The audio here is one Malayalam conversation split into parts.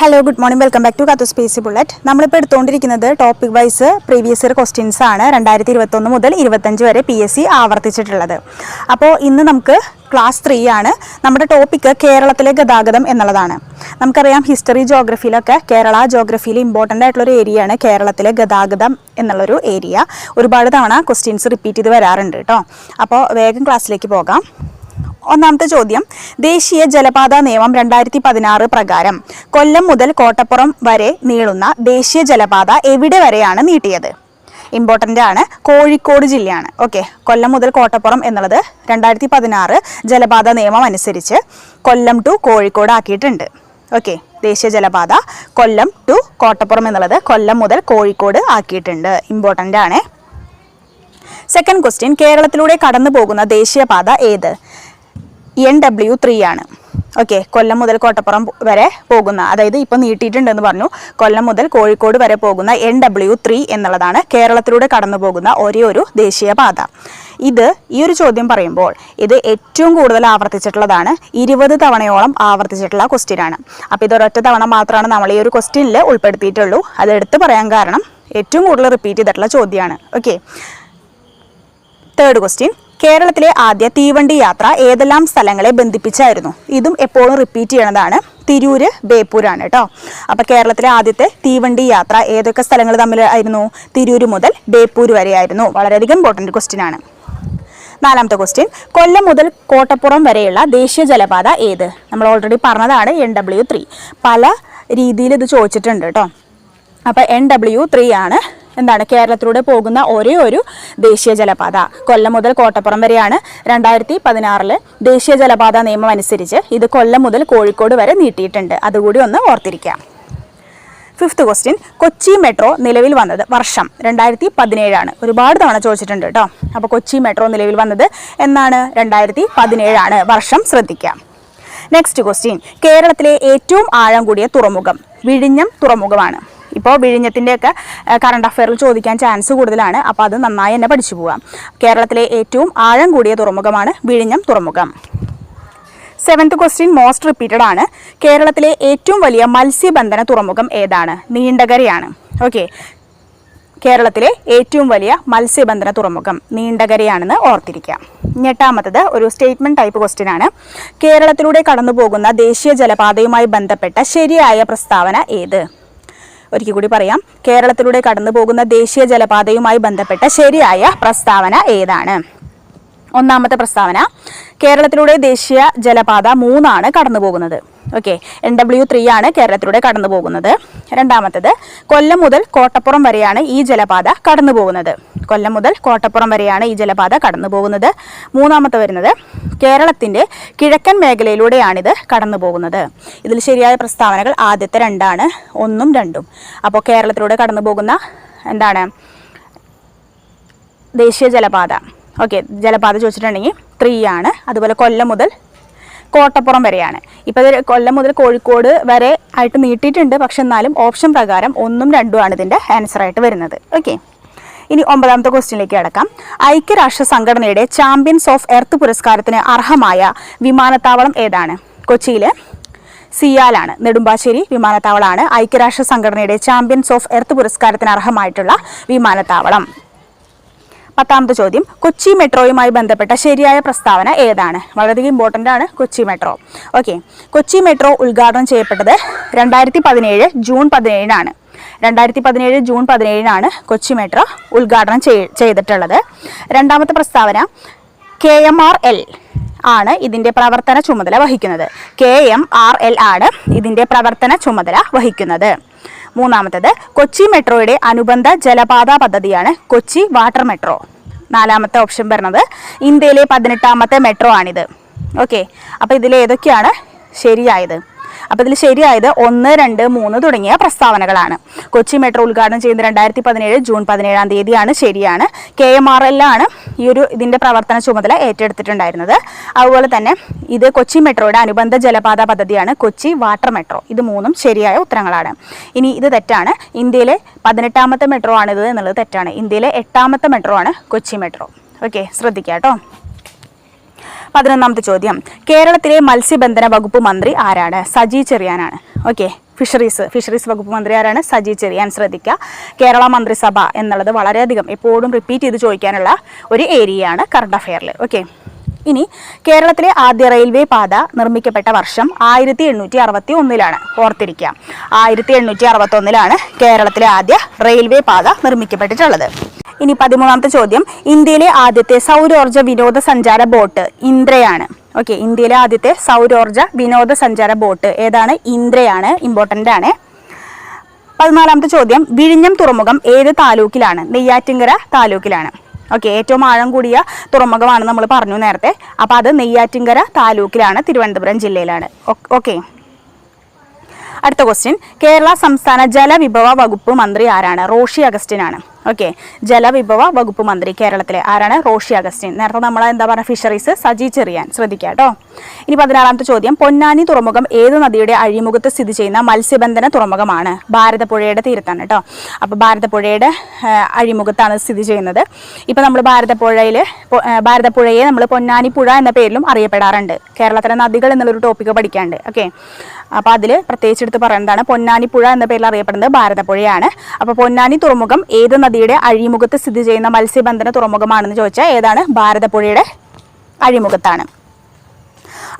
Hello good morning welcome back to കത്തു space bullet നമ്മളിപ്പോൾ എടുത്തുകൊണ്ടിരിക്കുന്നത് topic wise previous year questions ആണ് രണ്ടായിരത്തി ഇരുപത്തൊന്ന് മുതൽ ഇരുപത്തഞ്ച് വരെ പി എസ് സി ആവർത്തിച്ചിട്ടുള്ളത്. അപ്പോൾ ഇന്ന് നമുക്ക് ക്ലാസ് ത്രീ ആണ്. നമ്മുടെ ടോപ്പിക്ക് കേരളത്തിലെ ഗതാഗതം എന്നുള്ളതാണ്. നമുക്കറിയാം ഹിസ്റ്ററി ജോഗ്രഫിയിലൊക്കെ കേരള ജോഗ്രഫിയിൽ ഇമ്പോർട്ടന്റ് ആയിട്ടുള്ളൊരു ഏരിയ ആണ് കേരളത്തിലെ ഗതാഗതം എന്നുള്ളൊരു ഏരിയ ഒരുപാട് തവണ ക്വസ്റ്റ്യൻസ് റിപ്പീറ്റ് ചെയ്ത് വരാറുണ്ട് കേട്ടോ അപ്പോൾ വേഗം ക്ലാസ്സിലേക്ക് പോകാം. ഒന്നാമത്തെ ചോദ്യം. ദേശീയ ജലപാത നിയമം രണ്ടായിരത്തി പതിനാറ് പ്രകാരം കൊല്ലം മുതൽ കോട്ടപ്പുറം വരെ നീളുന്ന ദേശീയ ജലപാത എവിടെ വരെയാണ് നീട്ടിയത്? ഇമ്പോർട്ടന്റ് ആണ്. കോഴിക്കോട് ജില്ലയാണ്. ഓക്കെ കൊല്ലം മുതൽ കോട്ടപ്പുറം എന്നുള്ളത് രണ്ടായിരത്തി പതിനാറ് ജലപാത നിയമം അനുസരിച്ച് കൊല്ലം ടു കോഴിക്കോട് ആക്കിയിട്ടുണ്ട്. ഓക്കെ ദേശീയ ജലപാത കൊല്ലം ടു കോട്ടപ്പുറം എന്നുള്ളത് കൊല്ലം മുതൽ കോഴിക്കോട് ആക്കിയിട്ടുണ്ട്. ഇമ്പോർട്ടന്റ് ആണ്. സെക്കൻഡ് ക്വസ്റ്റ്യൻ കേരളത്തിലൂടെ കടന്നു പോകുന്ന ദേശീയപാത ഏത്? എൻ ഡബ്ല്യു ത്രീ ആണ്. ഓക്കെ കൊല്ലം മുതൽ കോട്ടപ്പുറം വരെ പോകുന്ന അതായത് ഇപ്പം നീട്ടിയിട്ടുണ്ടെന്ന് പറഞ്ഞു. കൊല്ലം മുതൽ കോഴിക്കോട് വരെ പോകുന്ന എൻ ഡബ്ല്യു ത്രീ എന്നുള്ളതാണ് കേരളത്തിലൂടെ കടന്നു പോകുന്ന ഒരേ ഒരു ദേശീയപാത ഇത് ഈ ഒരു ചോദ്യം പറയുമ്പോൾ ഇത് ഏറ്റവും കൂടുതൽ ആവർത്തിച്ചിട്ടുള്ളതാണ്. ഇരുപത് തവണയോളം ആവർത്തിച്ചിട്ടുള്ള ക്വസ്റ്റ്യനാണ് അപ്പോൾ ഇത് ഒരൊറ്റ തവണ മാത്രമാണ് നമ്മൾ ഈ ഒരു ക്വസ്റ്റ്യനിൽ ഉൾപ്പെടുത്തിയിട്ടുള്ളൂ. അത് എടുത്തു പറയാൻ കാരണം ഏറ്റവും കൂടുതൽ റിപ്പീറ്റ് ചെയ്തിട്ടുള്ള ചോദ്യമാണ്. ഓക്കെ തേർഡ് ക്വസ്റ്റ്യൻ കേരളത്തിലെ ആദ്യ തീവണ്ടി യാത്ര ഏതെല്ലാം സ്ഥലങ്ങളെ ബന്ധിപ്പിച്ചായിരുന്നു? ഇതും എപ്പോഴും റിപ്പീറ്റ് ചെയ്യണതാണ്. തിരൂര് ബേപ്പൂരാണ് കേട്ടോ അപ്പോൾ കേരളത്തിലെ ആദ്യത്തെ തീവണ്ടി യാത്ര ഏതൊക്കെ സ്ഥലങ്ങൾ തമ്മിലായിരുന്നു? തിരൂര് മുതൽ ബേപ്പൂർ വരെയായിരുന്നു. വളരെയധികം ഇമ്പോർട്ടന്റ് ക്വസ്റ്റ്യൻ ആണ്. നാലാമത്തെ ക്വസ്റ്റ്യൻ കൊല്ലം മുതൽ കോട്ടപ്പുറം വരെയുള്ള ദേശീയ ജലപാത ഏത്? നമ്മൾ ഓൾറെഡി പറഞ്ഞതാണ് എൻ ഡബ്ല്യു ത്രീ പല രീതിയിൽ ഇത് ചോദിച്ചിട്ടുണ്ട് കേട്ടോ അപ്പോൾ എൻ ഡബ്ല്യു ത്രീ ആണ് എന്താണ് കേരളത്തിലൂടെ പോകുന്ന ഒരേ ഒരു ദേശീയ ജലപാത. കൊല്ലം മുതൽ കോട്ടപ്പുറം വരെയാണ് രണ്ടായിരത്തി പതിനാറിൽ ദേശീയ ജലപാത നിയമം അനുസരിച്ച് ഇത് കൊല്ലം മുതൽ കോഴിക്കോട് വരെ നീട്ടിയിട്ടുണ്ട്. അതുകൂടി ഒന്ന് ഓർത്തിരിക്കാം. ഫിഫ്ത്ത് ക്വസ്റ്റ്യൻ കൊച്ചി മെട്രോ നിലവിൽ വന്നത് വർഷം രണ്ടായിരത്തി പതിനേഴാണ് ഒരുപാട് തവണ ചോദിച്ചിട്ടുണ്ട് കേട്ടോ അപ്പോൾ കൊച്ചി മെട്രോ നിലവിൽ വന്നത് എന്നാണ്? രണ്ടായിരത്തി പതിനേഴാണ് വർഷം ശ്രദ്ധിക്കാം. നെക്സ്റ്റ് ക്വസ്റ്റ്യൻ കേരളത്തിലെ ഏറ്റവും ആഴം കൂടിയ തുറമുഖം. വിഴിഞ്ഞം തുറമുഖമാണ്. ഇപ്പോൾ വിഴിഞ്ഞത്തിന്റെയൊക്കെ കറണ്ട് അഫയറിൽ ചോദിക്കാൻ ചാൻസ് കൂടുതലാണ്. അപ്പോൾ അത് നന്നായി തന്നെ പഠിച്ചു പോവാം. കേരളത്തിലെ ഏറ്റവും ആഴം കൂടിയ തുറമുഖമാണ് വിഴിഞ്ഞം തുറമുഖം. സെവൻത്ത് ക്വസ്റ്റ്യൻ മോസ്റ്റ് റിപ്പീറ്റഡ് ആണ്. കേരളത്തിലെ ഏറ്റവും വലിയ മത്സ്യബന്ധന തുറമുഖം ഏതാണ്? നീണ്ടകരയാണ്. ഓക്കെ കേരളത്തിലെ ഏറ്റവും വലിയ മത്സ്യബന്ധന തുറമുഖം നീണ്ടകരയാണെന്ന് ഓർത്തിരിക്കാം. ഇനി എട്ടാമത്തത് ഒരു സ്റ്റേറ്റ്മെന്റ് ടൈപ്പ് ക്വസ്റ്റ്യൻ ആണ്. കേരളത്തിലൂടെ കടന്നു പോകുന്ന ദേശീയ ജലപാതയുമായി ബന്ധപ്പെട്ട ശരിയായ പ്രസ്താവന ഏത്? ഒരിക്കൽ കൂടി പറയാം. കേരളത്തിലൂടെ കടന്നു പോകുന്ന ദേശീയ ജലപാതയുമായി ബന്ധപ്പെട്ട ശരിയായ പ്രസ്താവന ഏതാണ്? ഒന്നാമത്തെ പ്രസ്താവന കേരളത്തിലൂടെ ദേശീയ ജലപാത മൂന്നാണ് കടന്നു പോകുന്നത്. ഓക്കെ എൻ ഡബ്ല്യു ത്രീ ആണ് കേരളത്തിലൂടെ കടന്നു പോകുന്നത്. രണ്ടാമത്തത് കൊല്ലം മുതൽ കോട്ടപ്പുറം വരെയാണ് ഈ ജലപാത കടന്നു പോകുന്നത്. കൊല്ലം മുതൽ കോട്ടപ്പുറം വരെയാണ് ഈ ജലപാത കടന്നു പോകുന്നത് മൂന്നാമത്തെ വരുന്നത് കേരളത്തിന്റെ കിഴക്കൻ മേഖലയിലൂടെയാണിത് കടന്നു പോകുന്നത് ഇതിൽ ശരിയായ പ്രസ്താവനകൾ ആദ്യത്തെ രണ്ടാണ് ഒന്നും രണ്ടും. അപ്പോൾ കേരളത്തിലൂടെ കടന്നു പോകുന്ന എന്താണ്? ദേശീയ ജലപാത. ഓക്കെ ജലപാത ചോദിച്ചിട്ടുണ്ടെങ്കിൽ ത്രീ ആണ്. അതുപോലെ കൊല്ലം മുതൽ കോട്ടപ്പുറം വരെയാണ്. ഇപ്പോൾ ഇത് കൊല്ലം മുതൽ കോഴിക്കോട് വരെ ആയിട്ട് നീട്ടിയിട്ടുണ്ട്. പക്ഷെ എന്നാലും ഓപ്ഷൻ പ്രകാരം ഒന്നും രണ്ടുമാണ് ഇതിന്റെ ആൻസറായിട്ട് വരുന്നത്. ഓക്കെ. ഇനി ഒമ്പതാമത്തെ ക്വസ്റ്റ്യനിലേക്ക് കിടക്കാം. ഐക്യരാഷ്ട്ര സംഘടനയുടെ ചാമ്പ്യൻസ് ഓഫ് എർത്ത് പുരസ്കാരത്തിന് അർഹമായ വിമാനത്താവളം ഏതാണ്? കൊച്ചിയിലെ സിയാലാണ് നെടുമ്പാശ്ശേരി വിമാനത്താവളമാണ് ഐക്യരാഷ്ട്ര സംഘടനയുടെ ചാമ്പ്യൻസ് ഓഫ് എർത്ത് പുരസ്കാരത്തിന് അർഹമായിട്ടുള്ള വിമാനത്താവളം. പത്താമത്തെ ചോദ്യം കൊച്ചി മെട്രോയുമായി ബന്ധപ്പെട്ട ശരിയായ പ്രസ്താവന ഏതാണ്? വളരെയധികം ഇമ്പോർട്ടന്റ് ആണ് Kochi metro. Okay Kochi metro ഉദ്ഘാടനം ചെയ്യപ്പെട്ടത് രണ്ടായിരത്തി പതിനേഴ് ജൂൺ പതിനേഴിനാണ്. രണ്ടായിരത്തി പതിനേഴ് ജൂൺ പതിനേഴിനാണ് കൊച്ചി മെട്രോ ഉദ്ഘാടനം ചെയ്തിട്ടുള്ളത്. രണ്ടാമത്തെ പ്രസ്താവന കെ എം ആർ എൽ ആണ് ഇതിന്റെ പ്രവർത്തന ചുമതല വഹിക്കുന്നത്. കെ എം ആർ എൽ ആണ് ഇതിന്റെ പ്രവർത്തന ചുമതല വഹിക്കുന്നത്. മൂന്നാമത്തത് കൊച്ചി മെട്രോയുടെ അനുബന്ധ ജലപാത പദ്ധതിയാണ് കൊച്ചി വാട്ടർ മെട്രോ. നാലാമത്തെ ഓപ്ഷൻ വരുന്നത് ഇന്ത്യയിലെ പതിനെട്ടാമത്തെ മെട്രോ ആണിത്. ഓക്കെ അപ്പോൾ ഇതിലേതൊക്കെയാണ് ശരിയായത്? അപ്പോൾ ഇതിൽ ശരിയായത് ഒന്ന് രണ്ട് മൂന്ന് തുടങ്ങിയ പ്രസ്താവനകളാണ്. കൊച്ചി മെട്രോ ഉദ്ഘാടനം ചെയ്യുന്ന രണ്ടായിരത്തി പതിനേഴ് ജൂൺ പതിനേഴാം തീയതിയാണ്. ശരിയാണ്. കെ എം ആർ എല്ലാണ് ഈ ഒരു ഇതിന്റെ പ്രവർത്തന ചുമതല ഏറ്റെടുത്തിട്ടുണ്ടായിരുന്നത്. അതുപോലെ തന്നെ ഇത് കൊച്ചി മെട്രോയുടെ അനുബന്ധ ജലപാത പദ്ധതിയാണ് കൊച്ചി വാട്ടർ മെട്രോ. ഇത് മൂന്നും ശരിയായ ഉത്തരങ്ങളാണ്. ഇനി ഇത് തെറ്റാണ്. ഇന്ത്യയിലെ പതിനെട്ടാമത്തെ മെട്രോ ആണിത് എന്നുള്ളത് തെറ്റാണ്. ഇന്ത്യയിലെ എട്ടാമത്തെ മെട്രോ ആണ് കൊച്ചി മെട്രോ. ഓക്കെ ശ്രദ്ധിക്കാം കേട്ടോ പതിനൊന്നാമത്തെ ചോദ്യം. കേരളത്തിലെ മത്സ്യബന്ധന വകുപ്പ് മന്ത്രി ആരാണ്? സജി ചെറിയാനാണ്. ഓക്കെ. ഫിഷറീസ് ഫിഷറീസ് വകുപ്പ് മന്ത്രി ആരാണ്? സജി ചെറിയാൻ ശ്രദ്ധിക്കുക കേരള മന്ത്രിസഭ എന്നുള്ളത് വളരെയധികം എപ്പോഴും റിപ്പീറ്റ് ചെയ്ത് ചോദിക്കാനുള്ള ഒരു ഏരിയയാണ് കറണ്ട് അഫെയറിൽ ഓക്കെ. ഇനി കേരളത്തിലെ ആദ്യ റെയിൽവേ പാത നിർമ്മിക്കപ്പെട്ട വർഷം ആയിരത്തി എണ്ണൂറ്റി അറുപത്തി ഒന്നിലാണ് ഓർത്തിരിക്കുക ആയിരത്തി എണ്ണൂറ്റി അറുപത്തി ഒന്നിലാണ് കേരളത്തിലെ ആദ്യ റെയിൽവേ പാത നിർമ്മിക്കപ്പെട്ടിട്ടുള്ളത്. ഇനി പതിമൂന്നാമത്തെ ചോദ്യം. ഇന്ത്യയിലെ ആദ്യത്തെ സൗരോർജ വിനോദസഞ്ചാര ബോട്ട് ഇന്ദ്രയാണ്. ഓക്കെ ഇന്ത്യയിലെ ആദ്യത്തെ സൗരോർജ വിനോദസഞ്ചാര ബോട്ട് ഏതാണ്? ഇന്ദ്രയാണ് ഇമ്പോർട്ടന്റ് ആണ്. പതിനാലാമത്തെ ചോദ്യം. വിഴിഞ്ഞം തുറമുഖം ഏത് താലൂക്കിലാണ്? നെയ്യാറ്റിങ്കര താലൂക്കിലാണ്. ഓക്കെ ഏറ്റവും ആഴം കൂടിയ തുറമുഖമാണ് നമ്മൾ പറഞ്ഞു നേരത്തെ. അപ്പോൾ അത് നെയ്യാറ്റിങ്കര താലൂക്കിലാണ് തിരുവനന്തപുരം ജില്ലയിലാണ്. ഓക്കെ അടുത്ത ക്വസ്റ്റ്യൻ കേരള സംസ്ഥാന ജലവിഭവ വകുപ്പ് മന്ത്രി ആരാണ്? റോഷി അഗസ്റ്റിൻ ആണ് ഓക്കെ. ജലവിഭവ വകുപ്പ് മന്ത്രി കേരളത്തിലെ ആരാണ്? റോഷി അഗസ്റ്റിൻ. നേരത്തെ നമ്മൾ എന്താ പറയുക ഫിഷറീസ്? സജി ചെറിയാൻ. ശ്രദ്ധിക്കുക കേട്ടോ. ഇനി പതിനാറാമത്തെ ചോദ്യം. പൊന്നാനി തുറമുഖം ഏത് നദിയുടെ അഴിമുഖത്ത് സ്ഥിതി ചെയ്യുന്ന മത്സ്യബന്ധന തുറമുഖമാണ്? ഭാരതപ്പുഴയുടെ തീരത്താണ് കേട്ടോ. അപ്പോൾ ഭാരതപ്പുഴയുടെ അഴിമുഖത്താണ് സ്ഥിതി ചെയ്യുന്നത്. ഇപ്പോൾ നമ്മൾ ഭാരതപ്പുഴയിൽ ഭാരതപ്പുഴയെ നമ്മൾ പൊന്നാനി പുഴ എന്ന പേരിലും അറിയപ്പെടാറുണ്ട്. കേരളത്തിലെ നദികൾ എന്നുള്ളൊരു ടോപ്പിക്ക് പഠിക്കാണ്ട്. ഓക്കെ. അപ്പോൾ അതിൽ പ്രത്യേകിച്ച് എടുത്ത് പറയുന്നതാണ് പൊന്നാനി പുഴ എന്ന പേരിൽ അറിയപ്പെടുന്നത് ഭാരതപ്പുഴയാണ്. അപ്പോൾ പൊന്നാനി തുറമുഖം ഏത് നദിയുടെ അഴിമുഖത്ത് സ്ഥിതി ചെയ്യുന്ന മത്സ്യബന്ധന തുറമുഖമാണെന്ന് ചോദിച്ചാൽ ഏതാണ്? ഭാരതപ്പുഴയുടെ അഴിമുഖത്താണ്.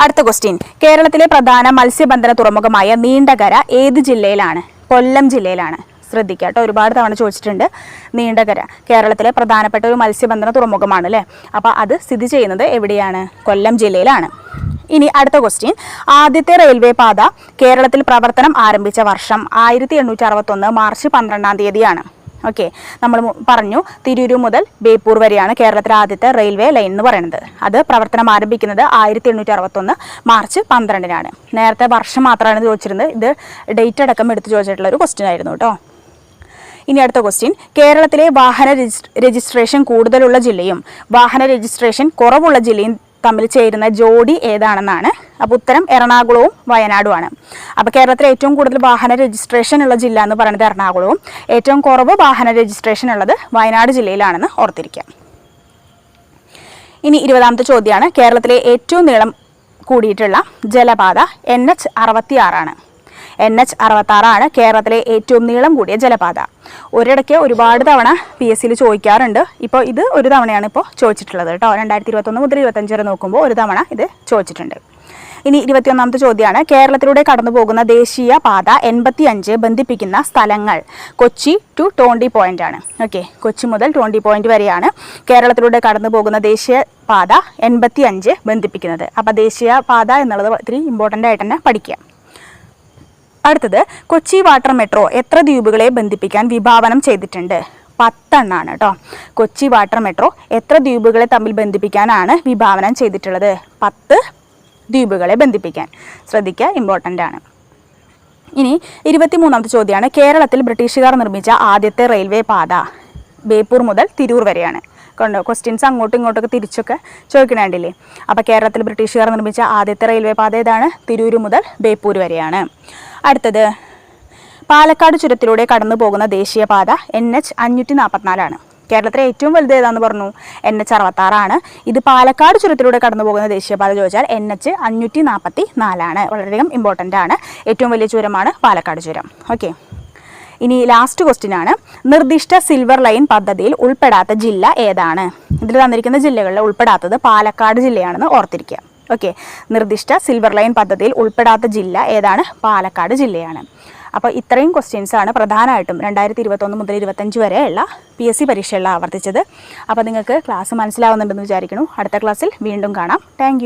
അടുത്ത ക്വസ്റ്റ്യൻ കേരളത്തിലെ പ്രധാന മത്സ്യബന്ധന തുറമുഖമായ നീണ്ടകര ഏത് ജില്ലയിലാണ്? കൊല്ലം ജില്ലയിലാണ്. ശ്രദ്ധിക്കുക കേട്ടോ ഒരുപാട് തവണ ചോദിച്ചിട്ടുണ്ട്. നീണ്ടകര കേരളത്തിലെ പ്രധാനപ്പെട്ട ഒരു മത്സ്യബന്ധന തുറമുഖമാണ് അല്ലേ? അപ്പോൾ അത് സ്ഥിതി ചെയ്യുന്നത് എവിടെയാണ്? കൊല്ലം ജില്ലയിലാണ്. ഇനി അടുത്ത ക്വസ്റ്റ്യൻ ആദ്യത്തെ റെയിൽവേ പാത കേരളത്തിൽ പ്രവർത്തനം ആരംഭിച്ച വർഷം ആയിരത്തി മാർച്ച് പന്ത്രണ്ടാം തീയതിയാണ്. ഓക്കെ നമ്മൾ പറഞ്ഞു തിരൂരു മുതൽ ബേപ്പൂർ വരെയാണ് കേരളത്തിലെ ആദ്യത്തെ റെയിൽവേ ലൈൻ എന്ന് പറയുന്നത്. അത് പ്രവർത്തനം ആരംഭിക്കുന്നത് ആയിരത്തി എണ്ണൂറ്റി അറുപത്തൊന്ന് മാർച്ച് പന്ത്രണ്ടിനാണ്. നേരത്തെ വർഷം മാത്രമാണ് ചോദിച്ചിരുന്നത്. ഇത് ഡേറ്റ് അടക്കം എടുത്ത് ചോദിച്ചിട്ടുള്ള ഒരു ക്വസ്റ്റ്യൻ ആയിരുന്നു കേട്ടോ. ഇനി അടുത്ത ക്വസ്റ്റ്യൻ കേരളത്തിലെ വാഹന രജിസ്ട്രേഷൻ കൂടുതലുള്ള ജില്ലയും വാഹന രജിസ്ട്രേഷൻ കുറവുള്ള ജില്ലയും തമ്മിൽ ചേരുന്ന ജോഡി ഏതാണെന്നാണ്. അപ്പോൾ ഉത്തരം എറണാകുളവും വയനാടുമാണ്. അപ്പോൾ കേരളത്തിലെ ഏറ്റവും കൂടുതൽ വാഹന രജിസ്ട്രേഷൻ ഉള്ള ജില്ല എന്ന് പറയുന്നത് എറണാകുളവും. ഏറ്റവും കുറവ് വാഹന രജിസ്ട്രേഷൻ ഉള്ളത് വയനാട് ജില്ലയിലാണെന്ന് ഓർത്തിരിക്കാം. ഇനി ഇരുപതാമത്തെ ചോദ്യമാണ്. കേരളത്തിലെ ഏറ്റവും നീളം കൂടിയിട്ടുള്ള ജലപാത എൻ എച്ച് അറുപത്തി ആറാണ് എൻ എച്ച് അറുപത്തി ആറാണ് കേരളത്തിലെ ഏറ്റവും നീളം കൂടിയ ജലപാത. ഒരിടയ്ക്ക് ഒരുപാട് തവണ പി എസ് സിയിൽ ചോദിക്കാറുണ്ട്. ഇപ്പോൾ ഇത് ഒരു തവണയാണ് ഇപ്പോൾ ചോദിച്ചിട്ടുള്ളത് കേട്ടോ. രണ്ടായിരത്തി ഇരുപത്തൊന്ന് മുതൽ ഇരുപത്തഞ്ച് വരെ നോക്കുമ്പോൾ ഒരു തവണ ഇത് ചോദിച്ചിട്ടുണ്ട്. ഇനി ഇരുപത്തിയൊന്നാമത്തെ ചോദ്യമാണ്. കേരളത്തിലൂടെ കടന്നു പോകുന്ന ദേശീയ പാത എൺപത്തി അഞ്ച് ബന്ധിപ്പിക്കുന്ന സ്ഥലങ്ങൾ കൊച്ചി ടു ടോണ്ടി പോയിന്റ് ആണ്. ഓക്കെ കൊച്ചി മുതൽ ടോണ്ടി പോയിന്റ് വരെയാണ് കേരളത്തിലൂടെ കടന്നു പോകുന്ന ദേശീയ പാത എൺപത്തി അഞ്ച് ബന്ധിപ്പിക്കുന്നത്. അപ്പോൾ ദേശീയ പാത എന്നുള്ളത് ഒത്തിരി ഇമ്പോർട്ടന്റ് ആയിട്ട് തന്നെ പഠിക്കുക. അടുത്തത് കൊച്ചി വാട്ടർ മെട്രോ എത്ര ദ്വീപുകളെ ബന്ധിപ്പിക്കാൻ വിഭാവനം ചെയ്തിട്ടുണ്ട്? പത്തെണ്ണാണ് കേട്ടോ കൊച്ചി വാട്ടർ മെട്രോ എത്ര ദ്വീപുകളെ തമ്മിൽ ബന്ധിപ്പിക്കാനാണ് വിഭാവനം ചെയ്തിട്ടുള്ളത്? പത്ത് ദ്വീപുകളെ ബന്ധിപ്പിക്കാൻ. ശ്രദ്ധിക്കുക ഇമ്പോർട്ടന്റ് ആണ്. ഇനി ഇരുപത്തിമൂന്നാമത്തെ ചോദ്യമാണ് കേരളത്തിൽ ബ്രിട്ടീഷുകാർ നിർമ്മിച്ച ആദ്യത്തെ റെയിൽവേ പാത. ബേപ്പൂർ മുതൽ തിരൂർ വരെയാണ്. കണ്ടോ? ക്വസ്റ്റ്യൻസ് അങ്ങോട്ടും ഇങ്ങോട്ടൊക്കെ തിരിച്ചൊക്കെ ചോദിക്കണേണ്ടില്ലേ അപ്പോൾ കേരളത്തിൽ ബ്രിട്ടീഷുകാർ നിർമ്മിച്ച ആദ്യത്തെ റെയിൽവേ പാത ഏതാണ്? തിരൂർ മുതൽ ബേപ്പൂർ വരെയാണ്. അടുത്തത് പാലക്കാട് ചുരത്തിലൂടെ കടന്നു പോകുന്ന ദേശീയപാത എൻ എച്ച് അഞ്ഞൂറ്റി നാൽപ്പത്തിനാലാണ് കേരളത്തിലെ ഏറ്റവും വലുത് ഏതാന്ന് പറഞ്ഞു? എൻ എച്ച് അറുപത്താറാണ് ഇത് പാലക്കാട് ചുരത്തിലൂടെ കടന്നു പോകുന്ന ദേശീയപാത ചോദിച്ചാൽ എൻ എച്ച് അഞ്ഞൂറ്റി നാൽപ്പത്തി നാലാണ് വളരെയധികം ഇമ്പോർട്ടന്റ് ആണ്. ഏറ്റവും വലിയ ചുരമാണ് പാലക്കാട് ചുരം. ഓക്കെ ഇനി ലാസ്റ്റ് ക്വസ്റ്റ്യൻ ആണ്. നിർദ്ദിഷ്ട സിൽവർ ലൈൻ പദ്ധതിയിൽ ഉൾപ്പെടാത്ത ജില്ല ഏതാണ്? ഇതിൽ തന്നിരിക്കുന്ന ജില്ലകളിൽ ഉൾപ്പെടാത്തത് പാലക്കാട് ജില്ലയാണെന്ന് ഓർത്തിരിക്കുക. ഓക്കെ നിർദ്ദിഷ്ട സിൽവർ ലൈൻ പദ്ധതിയിൽ ഉൾപ്പെടാത്ത ജില്ല ഏതാണ്? പാലക്കാട് ജില്ലയാണ്. അപ്പോൾ ഇത്രയും ക്വസ്റ്റ്യൻസ് ആണ് പ്രധാനമായിട്ടും രണ്ടായിരത്തി ഇരുപത്തൊന്ന് മുതൽ ഇരുപത്തഞ്ച് വരെയുള്ള പി എസ് സി പരീക്ഷകളിൽ ആവർത്തിച്ചത്. അപ്പോൾ നിങ്ങൾക്ക് ക്ലാസ് മനസ്സിലാവുന്നുണ്ടെന്ന് വിചാരിക്കുന്നു. അടുത്ത ക്ലാസ്സിൽ വീണ്ടും കാണാം. താങ്ക്